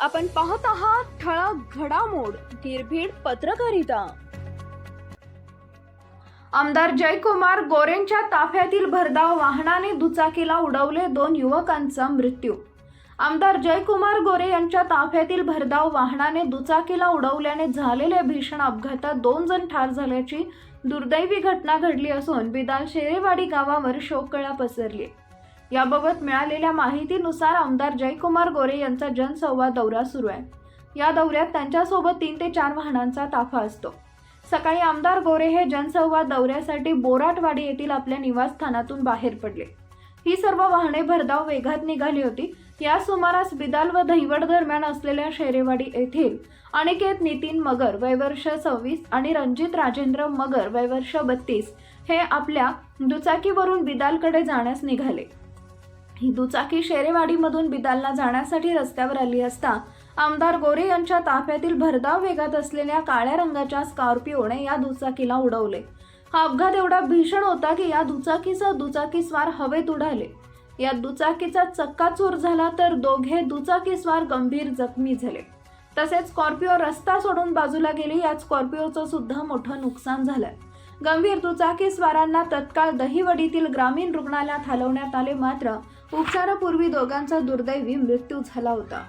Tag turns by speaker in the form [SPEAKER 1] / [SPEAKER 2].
[SPEAKER 1] आपण पाहत आहात ठळक घडामोड निर्भीड पत्रकारिता. आमदार जयकुमार गोरेंच्या ताफ्यातील भरधाव वाहनाने दुचाकीला उडवले दोन युवकांचा मृत्यू. आमदार जयकुमार गोरे यांच्या ताफ्यातील भरधाव वाहनाने दुचाकीला उडवल्याने झालेल्या भीषण अपघातात दोन जण ठार झाल्याची दुर्दैवी घटना घडली असून बिदाल शेरेवाडी गावावर शोककळा पसरली. याबाबत मिळालेल्या माहितीनुसार आमदार जयकुमार गोरे यांचा जनसंवाद दौरा सुरू आहे. या दौऱ्यात त्यांच्यासोबत तीन ते चार वाहनांचा ताफा असतो. सकाळी आमदार गोरे हे जनसंवाद दौऱ्यासाठी बोराटवाडी येथील आपल्या निवासस्थानातून बाहेर पडले. ही सर्व वाहने भरधाव वेगात निघाली होती. या सुमारास बिदाल व दहिवड दरम्यान असलेल्या शेरेवाडी येथील अनिकेत नितीन मगर वयवर्ष सव्वीस आणि रणजित राजेंद्र मगर वयवर्ष बत्तीस हे आपल्या दुचाकीवरून बिदालकडे जाण्यास निघाले. ही दुचाकी शेरेवाडीमधून बिदालला जाण्यासाठी रस्त्यावर आली असता आमदार गोरे यांच्या ताफ्यातील भरधाव वेगात असलेल्या काळ्या रंगाच्या स्कॉर्पिओने या दुचाकीला उडवले. हा अपघात एवढा भीषण होता की या दुचाकीसह दुचाकीस्वार हवेत उडाले. या दुचाकीचा चक्काचूर झाला तर दोघे दुचाकीस्वार गंभीर जखमी झाले. तसेच स्कॉर्पिओ रस्ता सोडून बाजूला गेली यात स्कॉर्पिओचं सुद्धा मोठं नुकसान झालंय गंभीर दुचाकी स्वारांना तत्काळ दहिवडीतील ग्रामीण रुग्णालयात हलवण्यात आले मात्र उपचारापूर्वी दोघांचा दुर्दैवी मृत्यू झाला होता.